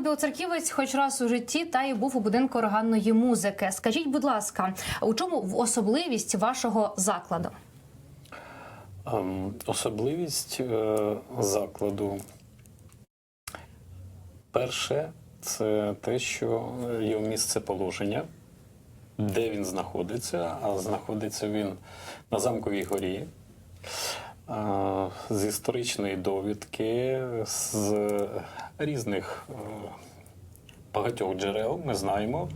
Іван Білоцерківець, хоч раз у житті, та й був у будинку органної музики. Скажіть, будь ласка, у чому особливість вашого закладу? Ем, Особливість е, закладу. Перше, це те, що його місце положення, де він знаходиться, а знаходиться він на замковій горі. З історичної довідки, з різних е, багатьох джерел ми знаємо,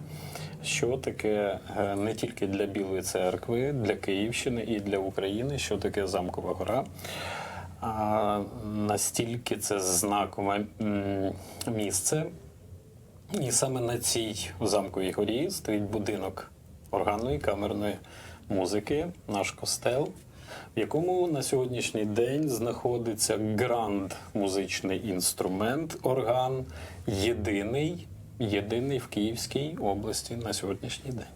що таке е, не тільки для Білої церкви, для Київщини і для України, що таке замкова гора. А настільки це знакове місце. І саме на цій замковій горі стоїть будинок органної камерної музики, наш костел, в якому на сьогоднішній день знаходиться гранд музичний інструмент, орган, єдиний, єдиний в Київській області на сьогоднішній день.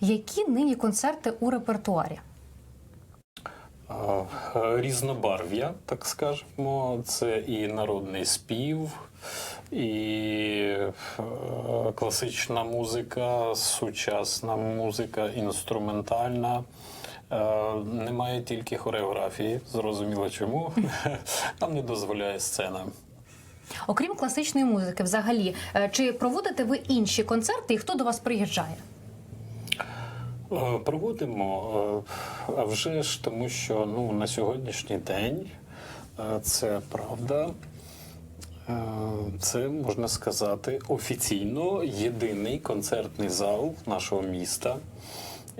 Які нині концерти у репертуарі? Різнобарв'я, так скажемо, це і народний спів, і класична музика, сучасна музика, інструментальна. Е, Немає тільки хореографії, зрозуміло чому. Нам не дозволяє сцена. Окрім класичної музики, взагалі, е, чи проводите ви інші концерти і хто до вас приїжджає? Е, Проводимо, а вже ж тому, що ну, на сьогоднішній день це правда. Це можна сказати офіційно єдиний концертний зал нашого міста.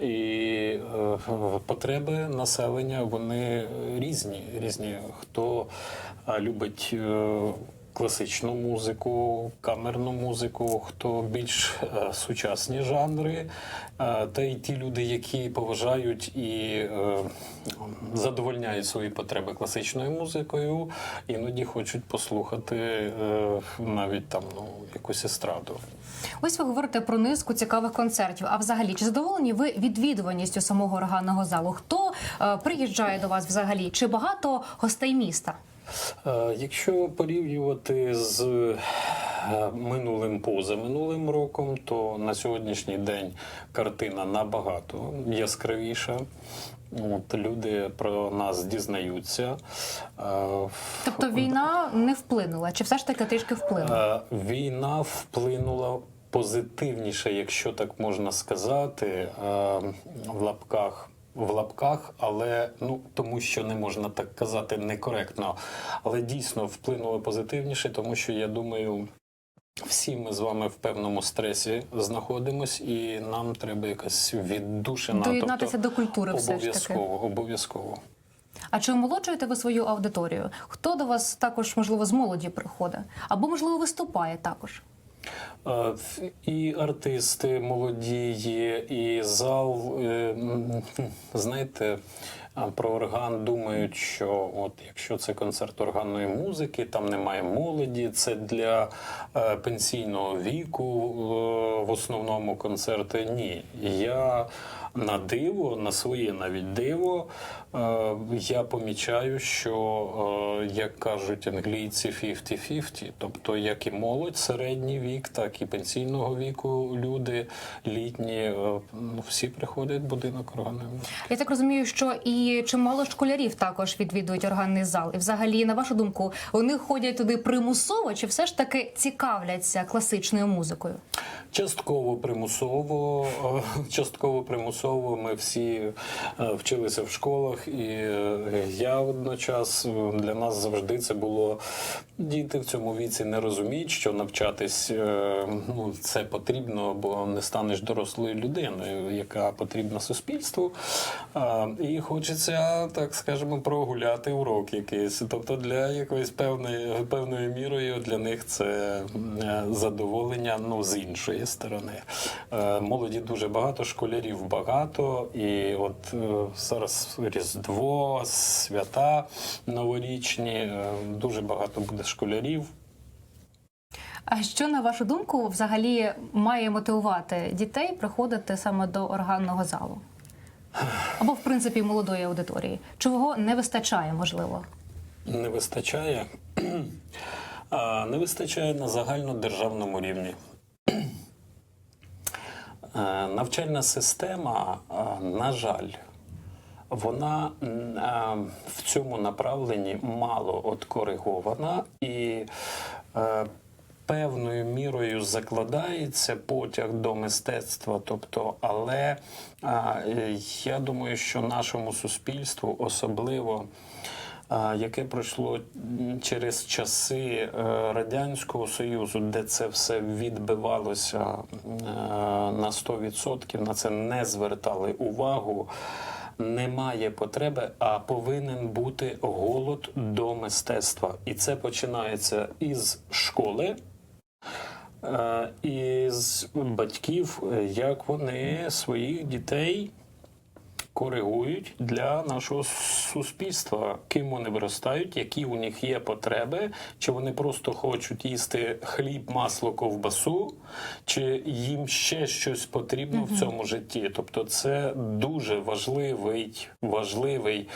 І е, потреби населення вони різні. різні. Хто е, любить е, класичну музику, камерну музику, хто більш сучасні жанри, та й ті люди, які поважають і задовольняють свої потреби класичною музикою, іноді хочуть послухати навіть там ну, якусь естраду. Ось ви говорите про низку цікавих концертів. А взагалі, чи задоволені ви відвідуваністю самого органного залу? Хто е, приїжджає до вас взагалі? Чи багато гостей міста? Е, Якщо порівнювати з минулим позаминулим роком, то на сьогоднішній день картина набагато яскравіша. От люди про нас дізнаються. Е, Тобто війна не вплинула, чи все ж таки трішки вплинула? Е, Війна вплинула позитивніше, якщо так можна сказати, е, в лапках. В лапках, але ну тому, що не можна так казати некоректно, але дійсно вплинуло позитивніше, тому що я думаю, всі ми з вами в певному стресі знаходимось, і нам треба якась віддушина. Доєднатися тобто, до культури все ж таки. обов'язково, обов'язково. А чи омолоджуєте ви свою аудиторію? Хто до вас також можливо з молоді приходить? Або можливо виступає також? Е, І артисти молоді є, і зал. е, Знаєте, про орган думають, що от якщо це концерт органної музики, там немає молоді, це для е, пенсійного віку е, в основному концерти. Ні. Я на диво, на своє навіть диво, е, я помічаю, що, е, як кажуть англійці, 50-50, тобто як і молодь, середній вік, так і пенсійного віку люди літні, е, ну, всі приходять в будинок органної музики. Я так розумію, що і чимало школярів також відвідують органний зал. І взагалі, на вашу думку, вони ходять туди примусово, чи все ж таки цікавляться класичною музикою? Частково примусово, частково примусово. Ми всі е, вчилися в школах, і е, я водночас е, для нас завжди це було діти в цьому віці не розуміють, що навчатись ну це потрібно, бо не станеш дорослою людиною, яка потрібна суспільству. І хочеться, так скажемо, прогуляти урок якийсь. Тобто для якоїсь певної певною мірою для них це задоволення ну з іншої сторони. Молоді дуже багато, школярів багато, і от е, зараз Різдво, свята новорічні, е, дуже багато буде школярів. А що на вашу думку взагалі має мотивувати дітей приходити саме до органного залу? Або, в принципі, молодої аудиторії? Чого не вистачає, можливо? не вистачає. Не вистачає на загальнодержавному рівні. Е, Навчальна система, е, на жаль, вона е, в цьому направленні мало от коригована і певною мірою закладається потяг до мистецтва. Тобто, але я думаю, що нашому суспільству особливо. Яке пройшло через часи е, Радянського Союзу, де це все відбивалося е, на 100%, на це не звертали увагу. Немає потреби, а повинен бути голод до мистецтва. І це починається із школи, е, із батьків, як вони своїх дітей коригують для нашого суспільства, ким вони виростають, які у них є потреби, чи вони просто хочуть їсти хліб, масло, ковбасу, чи їм ще щось потрібно в цьому житті. Тобто, це дуже важливий, важливий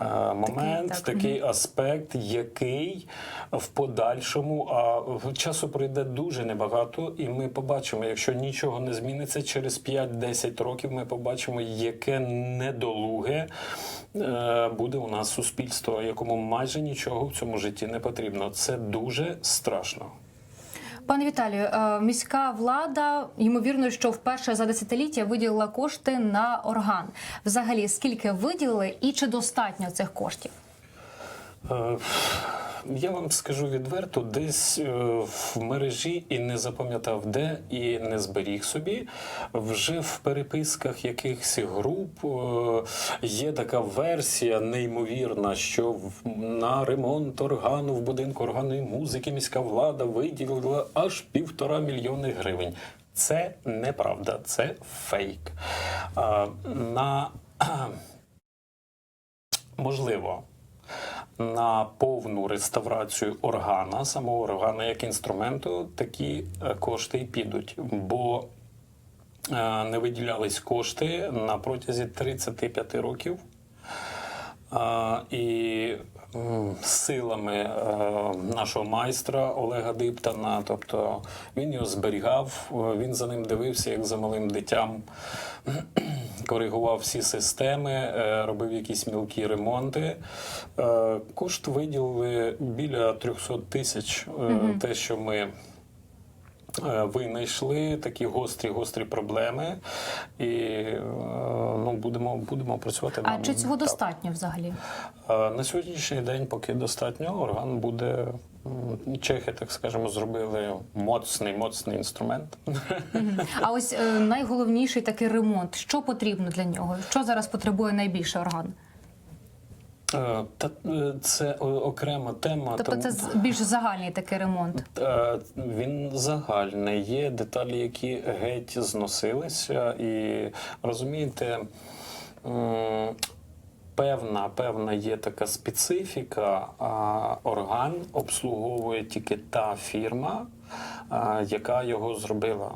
е, момент, так. такий аспект, який в подальшому, а часу пройде дуже небагато, і ми побачимо, якщо нічого не зміниться, через 5-10 років ми побачимо, яке недолуге е, буде у нас суспільство, якому майже нічого в цьому житті не потрібно. Це дуже страшно. Пане Віталію, е, міська влада ймовірно, що вперше за десятиліття виділила кошти на орган. Взагалі, скільки виділили і чи достатньо цих коштів? Я вам скажу відверто, десь е, в мережі і не запам'ятав де, і не зберіг собі. Вже в переписках якихось груп е, є така версія неймовірна, що на ремонт органу в будинку органної музики міська влада виділила аж півтора мільйони гривень. Це неправда, це фейк. На можливо на повну реставрацію органа, самого органа як інструменту, такі е, кошти й підуть. Бо е, не виділялись кошти на протязі 35 років. І силами е, нашого майстра Олега Диптана, тобто він його зберігав, е, він за ним дивився, як за малим дитям, коригував всі системи, е, робив якісь мілкі ремонти. Е, Кошт виділили біля 300 тисяч. Е, Те, що ми винайшли такі гострі гострі проблеми, і ну будемо будемо працювати А над- чи цього так. достатньо взагалі? На сьогоднішній день, поки достатньо, орган буде. Чехи, так скажемо, зробили моцний, моцний інструмент. А ось е, найголовніший такий ремонт. Що потрібно для нього? Що зараз потребує найбільше орган? Е, Та е, це о- окрема тема. Тобто тому- це з- більш загальний такий ремонт. Е, Він загальний. Є деталі, які геть зносилися, і розумієте. м, Певна, певна є така специфіка. Орган обслуговує тільки та фірма, яка його зробила.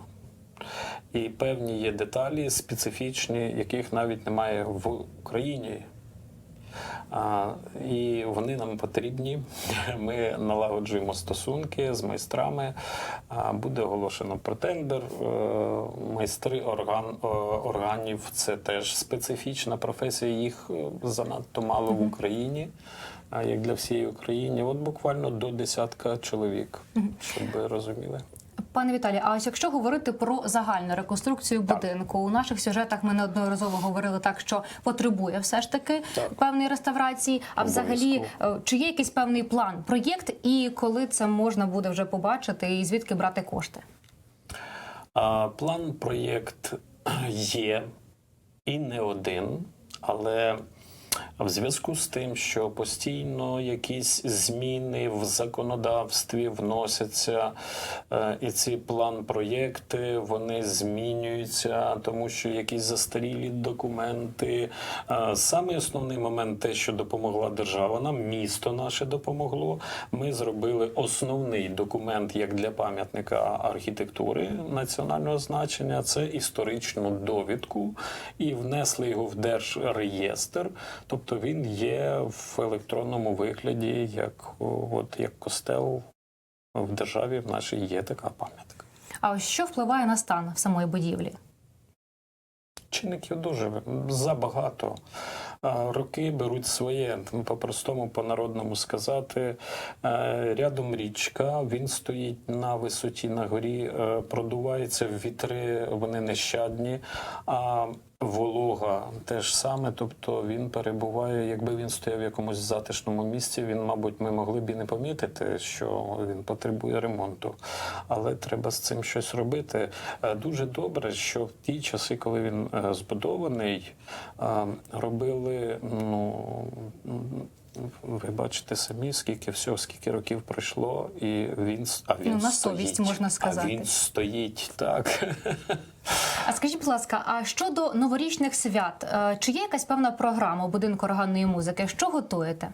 І певні є деталі специфічні, яких навіть немає в Україні. А, і вони нам потрібні. Ми налагоджуємо стосунки з майстрами. А, буде оголошено про тендер. Е, Майстри орган, е, органів це теж специфічна професія. Їх е, занадто мало в Україні, а як для всієї України. От буквально до десятка чоловік, щоб ви розуміли. Пане Віталію, а ось якщо говорити про загальну реконструкцію будинку, у наших сюжетах ми неодноразово говорили так, що потребує все ж таки Так. певної реставрації. А взагалі, е, чи є якийсь певний план, проєкт, і коли це можна буде вже побачити, і звідки брати кошти? А, План проєкт є і не один, але в зв'язку з тим, що постійно якісь зміни в законодавстві вносяться, е, і ці план-проєкти вони змінюються, тому що якісь застарілі документи. Е, Саме основний момент, те, що допомогла держава, нам місто наше допомогло. Ми зробили основний документ як для пам'ятника архітектури національного значення. Це історичну довідку, і внесли його в держреєстр. Тобто він є в електронному вигляді, як от як костел в державі в нашій є така пам'ятка. А що впливає на стан в самої будівлі? Чинників дуже забагато. Роки беруть своє, по-простому, по-народному сказати. Е, Рядом річка, він стоїть на висоті на горі, е, продувається вітри, вони нещадні. А волога теж саме, тобто він перебуває, якби він стояв в якомусь затишному місці, він, мабуть, ми могли б і не помітити, що він потребує ремонту. Але треба з цим щось робити. Е, Дуже добре, що в ті часи, коли він е, збудований, е, робили, ну. Ви бачите самі, скільки всього, скільки років пройшло, і він а він Ну, на стоїть. совість, можна сказати. А він стоїть так. А скажіть, будь ласка, а щодо новорічних свят, е, чи є якась певна програма у будинку органної музики? Що готуєте?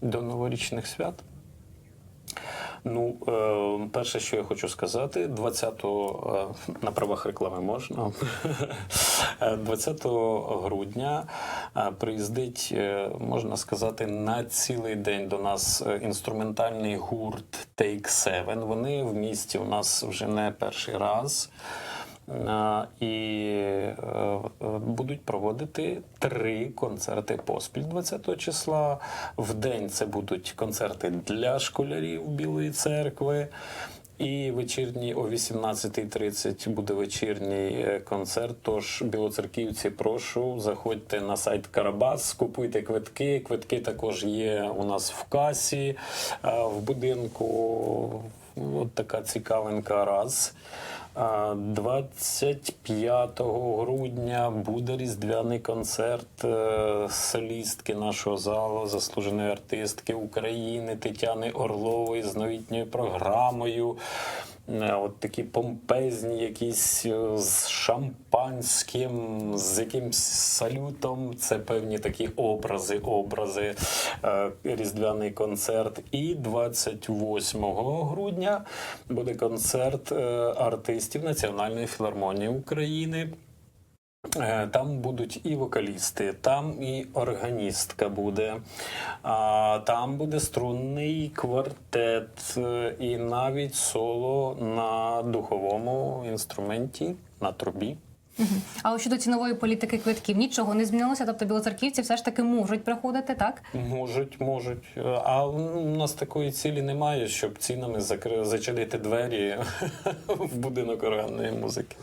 До новорічних свят. Ну, е, перше, що я хочу сказати, 20 е, на правах реклами можна. Е, 20 грудня приїздить, можна сказати, на цілий день до нас інструментальний гурт Take Seven. Вони в місті у нас вже не перший раз. А, І е, е, будуть проводити три концерти поспіль 20 числа. В день це будуть концерти для школярів Білої церкви. І вечірній о 18.30 буде вечірній е, концерт. Тож білоцерківці, прошу, заходьте на сайт Карабас, купуйте квитки. Квитки також є у нас в касі е, в будинку. От така цікавинка раз. 25 грудня буде різдвяний концерт е, солістки нашого залу, заслуженої артистки України Тетяни Орлової з новітньою програмою. Е, От такі помпезні, якісь е, з шампанським, з якимсь салютом. Це певні такі образи, образи, е, різдвяний концерт. І 28 грудня буде концерт артистів Національної філармонії України. Е, Там будуть і вокалісти, там і органістка буде, а, там буде струнний квартет, е, і навіть соло на духовому інструменті на трубі. А ось щодо цінової політики квитків нічого не змінилося. Тобто білоцерківці все ж таки можуть приходити, так? Можуть, можуть. Е, А у нас такої цілі немає, щоб цінами закри... зачинити двері в будинок органної музики.